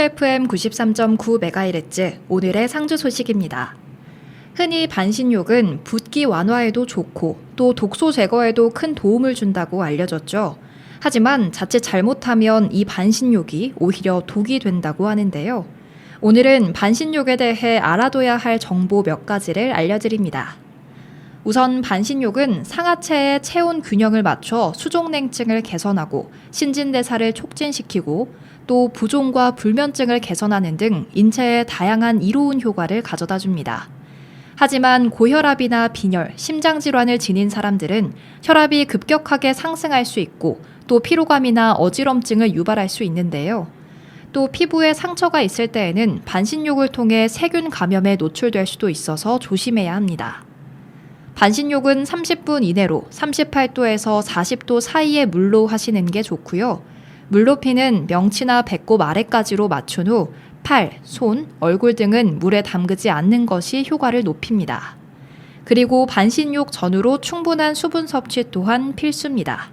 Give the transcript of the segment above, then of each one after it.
FM 93.9MHz 오늘의 상주 소식입니다. 흔히 반신욕은 붓기 완화에도 좋고 또 독소 제거에도 큰 도움을 준다고 알려졌죠. 하지만 자칫 잘못하면 이 반신욕이 오히려 독이 된다고 하는데요. 오늘은 반신욕에 대해 알아둬야 할 정보 몇 가지를 알려드립니다. 우선 반신욕은 상하체의 체온 균형을 맞춰 수족냉증을 개선하고 신진대사를 촉진시키고 또 부종과 불면증을 개선하는 등 인체에 다양한 이로운 효과를 가져다 줍니다. 하지만 고혈압이나 빈혈, 심장질환을 지닌 사람들은 혈압이 급격하게 상승할 수 있고 또 피로감이나 어지럼증을 유발할 수 있는데요. 또 피부에 상처가 있을 때에는 반신욕을 통해 세균 감염에 노출될 수도 있어서 조심해야 합니다. 반신욕은 30분 이내로 38도에서 40도 사이의 물로 하시는 게 좋고요. 물 높이는 명치나 배꼽 아래까지로 맞춘 후 팔, 손, 얼굴 등은 물에 담그지 않는 것이 효과를 높입니다. 그리고 반신욕 전후로 충분한 수분 섭취 또한 필수입니다.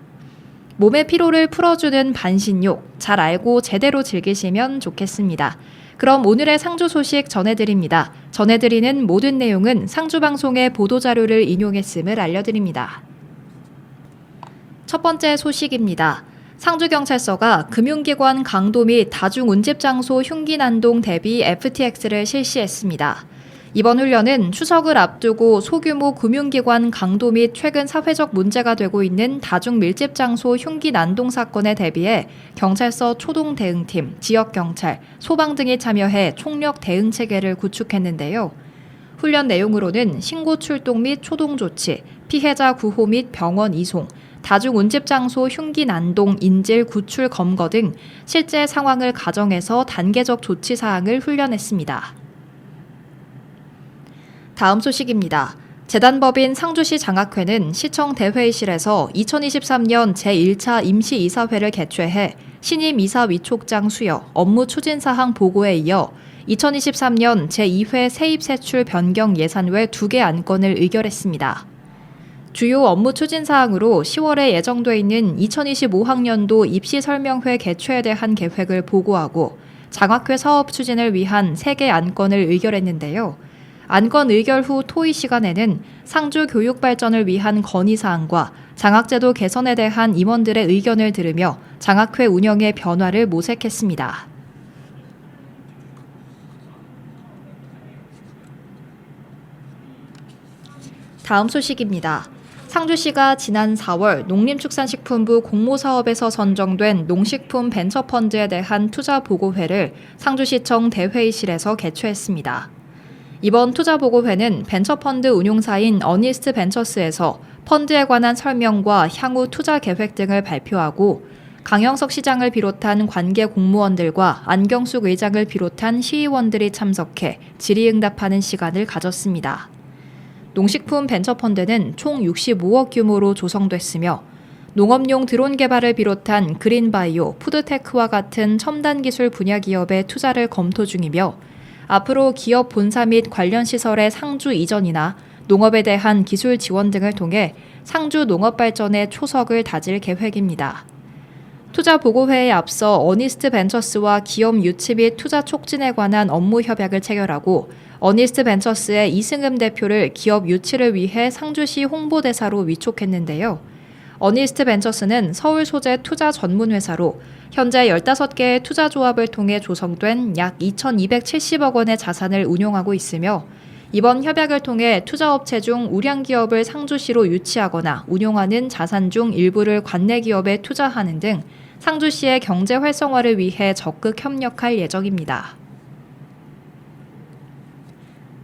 몸의 피로를 풀어주는 반신욕 잘 알고 제대로 즐기시면 좋겠습니다. 그럼 오늘의 상주 소식 전해드립니다. 전해드리는 모든 내용은 상주 방송의 보도 자료를 인용했음을 알려드립니다. 첫 번째 소식입니다. 상주경찰서가 금융기관 강도 및 다중운집장소 흉기난동 대비 FTX를 실시했습니다. 이번 훈련은 추석을 앞두고 소규모 금융기관 강도 및 최근 사회적 문제가 되고 있는 다중 밀집 장소 흉기 난동 사건에 대비해 경찰서 초동 대응팀, 지역 경찰, 소방 등이 참여해 총력 대응 체계를 구축했는데요. 훈련 내용으로는 신고 출동 및 초동 조치, 피해자 구호 및 병원 이송, 다중 운집 장소 흉기 난동 인질 구출 검거 등 실제 상황을 가정해서 단계적 조치 사항을 훈련했습니다. 다음 소식입니다. 재단법인 상주시 장학회는 시청 대회의실에서 2023년 제1차 임시이사회를 개최해 신임 이사 위촉장 수여, 업무 추진 사항 보고에 이어 2023년 제2회 세입 세출 변경 예산외 2개 안건을 의결했습니다. 주요 업무 추진 사항으로 10월에 예정돼 있는 2025학년도 입시 설명회 개최에 대한 계획을 보고하고 장학회 사업 추진을 위한 3개 안건을 의결했는데요. 안건 의결 후 토의 시간에는 상주 교육 발전을 위한 건의 사항과 장학제도 개선에 대한 임원들의 의견을 들으며 장학회 운영의 변화를 모색했습니다. 다음 소식입니다. 상주시가 지난 4월 농림축산식품부 공모사업에서 선정된 농식품 벤처펀드에 대한 투자 보고회를 상주시청 대회의실에서 개최했습니다. 이번 투자 보고회는 벤처펀드 운용사인 어니스트 벤처스에서 펀드에 관한 설명과 향후 투자 계획 등을 발표하고 강영석 시장을 비롯한 관계 공무원들과 안경숙 의장을 비롯한 시의원들이 참석해 질의응답하는 시간을 가졌습니다. 농식품 벤처펀드는 총 65억 규모로 조성됐으며 농업용 드론 개발을 비롯한 그린바이오, 푸드테크와 같은 첨단 기술 분야 기업의 투자를 검토 중이며 앞으로 기업 본사 및 관련 시설의 상주 이전이나 농업에 대한 기술 지원 등을 통해 상주 농업 발전의 초석을 다질 계획입니다. 투자 보고회에 앞서 어니스트 벤처스와 기업 유치 및 투자 촉진에 관한 업무 협약을 체결하고 어니스트 벤처스의 이승금 대표를 기업 유치를 위해 상주시 홍보대사로 위촉했는데요. 어니스트 벤처스는 서울 소재 투자 전문 회사로 현재 15개의 투자 조합을 통해 조성된 약 2,270억 원의 자산을 운용하고 있으며 이번 협약을 통해 투자업체 중 우량 기업을 상주시로 유치하거나 운용하는 자산 중 일부를 관내 기업에 투자하는 등 상주시의 경제 활성화를 위해 적극 협력할 예정입니다.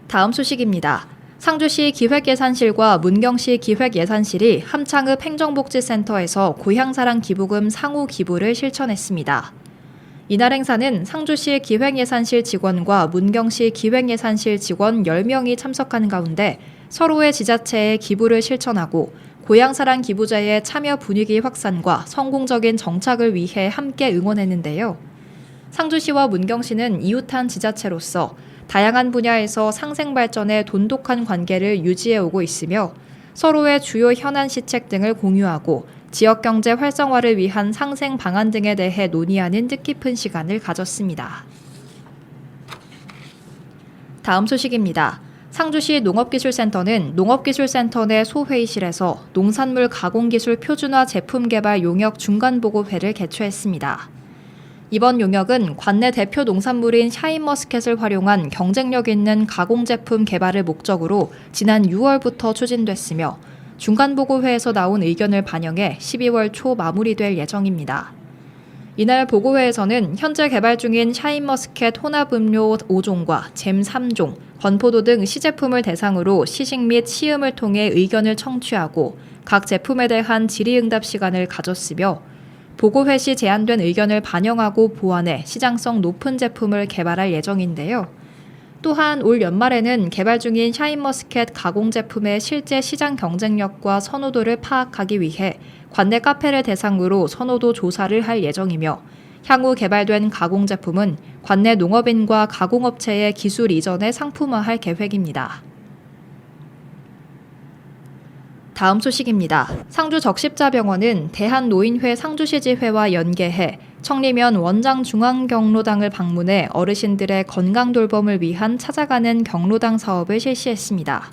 다음 소식입니다. 상주시 기획예산실과 문경시 기획예산실이 함창읍 행정복지센터에서 고향사랑 기부금 상호 기부를 실천했습니다. 이날 행사는 상주시 기획예산실 직원과 문경시 기획예산실 직원 10명이 참석하는 가운데 서로의 지자체에 기부를 실천하고 고향사랑 기부자의 참여 분위기 확산과 성공적인 정착을 위해 함께 응원했는데요. 상주시와 문경시는 이웃한 지자체로서 다양한 분야에서 상생 발전에 돈독한 관계를 유지해 오고 있으며 서로의 주요 현안 시책 등을 공유하고 지역 경제 활성화를 위한 상생 방안 등에 대해 논의하는 뜻깊은 시간을 가졌습니다. 다음 소식입니다. 상주시 농업기술센터는 농업기술센터 내 소회의실에서 농산물 가공기술 표준화 제품 개발 용역 중간보고회를 개최했습니다. 이번 용역은 관내 대표 농산물인 샤인머스켓을 활용한 경쟁력 있는 가공 제품 개발을 목적으로 지난 6월부터 추진됐으며 중간보고회에서 나온 의견을 반영해 12월 초 마무리될 예정입니다. 이날 보고회에서는 현재 개발 중인 샤인머스켓 혼합음료 5종과 잼 3종, 건포도 등 시제품을 대상으로 시식 및 시음을 통해 의견을 청취하고 각 제품에 대한 질의응답 시간을 가졌으며 보고회 시 제안된 의견을 반영하고 보완해 시장성 높은 제품을 개발할 예정인데요. 또한 올 연말에는 개발 중인 샤인머스켓 가공 제품의 실제 시장 경쟁력과 선호도를 파악하기 위해 관내 카페를 대상으로 선호도 조사를 할 예정이며 향후 개발된 가공 제품은 관내 농업인과 가공업체의 기술 이전에 상품화할 계획입니다. 다음 소식입니다. 상주 적십자병원은 대한노인회 상주시 지회와 연계해 청리면 원장 중앙경로당을 방문해 어르신들의 건강 돌봄을 위한 찾아가는 경로당 사업을 실시했습니다.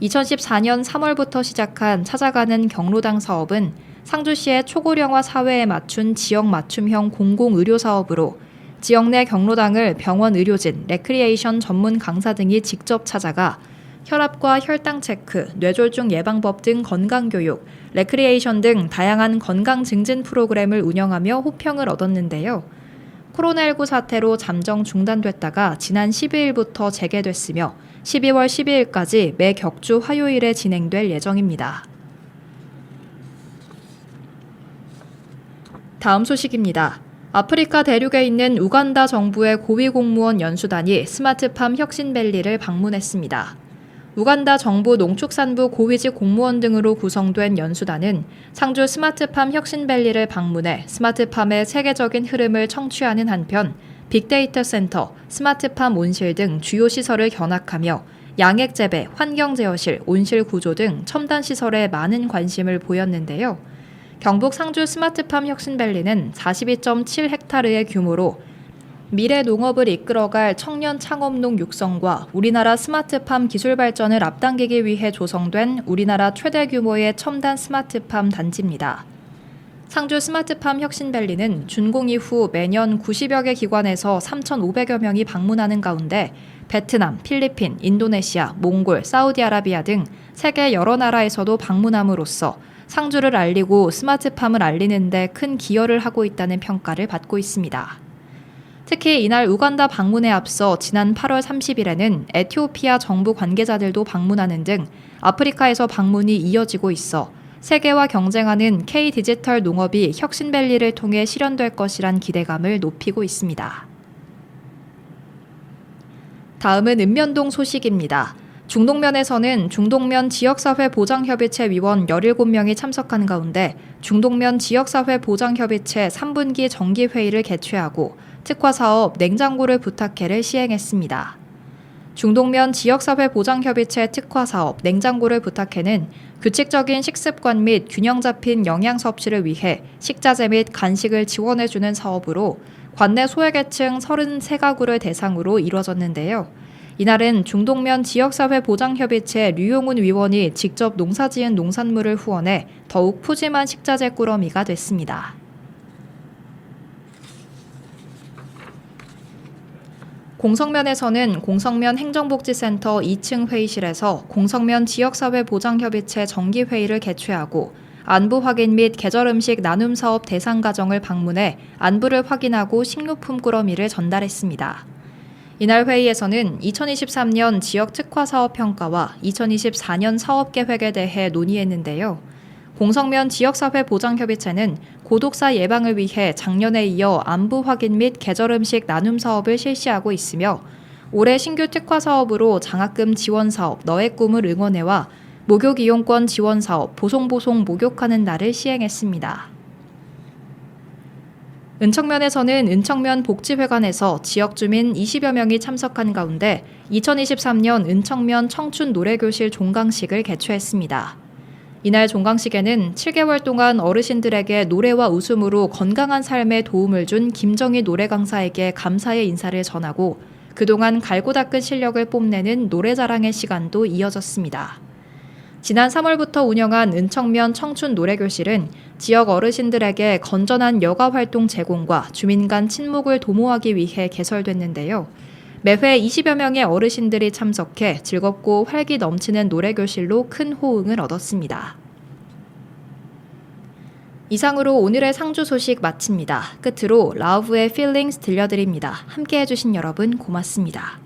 2014년 3월부터 시작한 찾아가는 경로당 사업은 상주시의 초고령화 사회에 맞춘 지역 맞춤형 공공의료 사업으로 지역 내 경로당을 병원 의료진, 레크리에이션 전문 강사 등이 직접 찾아가 혈압과 혈당 체크, 뇌졸중 예방법 등 건강 교육, 레크리에이션 등 다양한 건강 증진 프로그램을 운영하며 호평을 얻었는데요. 코로나19 사태로 잠정 중단됐다가 지난 12일부터 재개됐으며 12월 12일까지 매 격주 화요일에 진행될 예정입니다. 다음 소식입니다. 아프리카 대륙에 있는 우간다 정부의 고위 공무원 연수단이 스마트팜 혁신밸리를 방문했습니다. 우간다 정부 농축산부 고위직 공무원 등으로 구성된 연수단은 상주 스마트팜 혁신밸리를 방문해 스마트팜의 세계적인 흐름을 청취하는 한편 빅데이터 센터, 스마트팜 온실 등 주요 시설을 견학하며 양액 재배, 환경 제어실, 온실 구조 등 첨단 시설에 많은 관심을 보였는데요. 경북 상주 스마트팜 혁신밸리는 42.7헥타르의 규모로 미래 농업을 이끌어갈 청년 창업농 육성과 우리나라 스마트팜 기술 발전을 앞당기기 위해 조성된 우리나라 최대 규모의 첨단 스마트팜 단지입니다. 상주 스마트팜 혁신밸리는 준공 이후 매년 90여 개 기관에서 3,500여 명이 방문하는 가운데 베트남, 필리핀, 인도네시아, 몽골, 사우디아라비아 등 세계 여러 나라에서도 방문함으로써 상주를 알리고 스마트팜을 알리는 데 큰 기여를 하고 있다는 평가를 받고 있습니다. 특히 이날 우간다 방문에 앞서 지난 8월 30일에는 에티오피아 정부 관계자들도 방문하는 등 아프리카에서 방문이 이어지고 있어 세계와 경쟁하는 K 디지털 농업이 혁신밸리를 통해 실현될 것이란 기대감을 높이고 있습니다. 다음은 읍면동 소식입니다. 중동면에서는 중동면 지역사회 보장협의체 위원 17명이 참석한 가운데 중동면 지역사회 보장협의체 3분기 정기회의를 개최하고 특화 사업 냉장고를 부탁해를 시행했습니다. 중동면 지역사회 보장협의체 특화 사업 냉장고를 부탁해는 규칙적인 식습관 및 균형 잡힌 영양 섭취를 위해 식자재 및 간식을 지원해주는 사업으로 관내 소외계층 33가구를 대상으로 이뤄졌는데요. 이날은 중동면 지역사회 보장협의체 류용훈 위원이 직접 농사지은 농산물을 후원해 더욱 푸짐한 식자재 꾸러미가 됐습니다. 공성면에서는 공성면 행정복지센터 2층 회의실에서 공성면 지역사회 보장협의체 정기회의를 개최하고 안부 확인 및 계절 음식 나눔 사업 대상 가정을 방문해 안부를 확인하고 식료품 꾸러미를 전달했습니다. 이날 회의에서는 2023년 지역 특화 사업 평가와 2024년 사업 계획에 대해 논의했는데요. 공성면 지역사회 보장협의체는 고독사 예방을 위해 작년에 이어 안부 확인 및 계절 음식 나눔 사업을 실시하고 있으며 올해 신규 특화 사업으로 장학금 지원 사업 너의 꿈을 응원해와 목욕 이용권 지원 사업 보송보송 목욕하는 날을 시행했습니다. 은청면에서는 은청면 복지회관에서 지역 주민 20여 명이 참석한 가운데 2023년 은청면 청춘 노래교실 종강식을 개최했습니다. 이날 종강식에는 7개월 동안 어르신들에게 노래와 웃음으로 건강한 삶에 도움을 준 김정희 노래 강사에게 감사의 인사를 전하고 그동안 갈고 닦은 실력을 뽐내는 노래 자랑의 시간도 이어졌습니다. 지난 3월부터 운영한 은청면 청춘 노래교실은 지역 어르신들에게 건전한 여가 활동 제공과 주민 간 친목을 도모하기 위해 개설됐는데요. 매회 20여 명의 어르신들이 참석해 즐겁고 활기 넘치는 노래교실로 큰 호응을 얻었습니다. 이상으로 오늘의 상주 소식 마칩니다. 끝으로 라우브의 Feelings 들려드립니다. 함께 해주신 여러분 고맙습니다.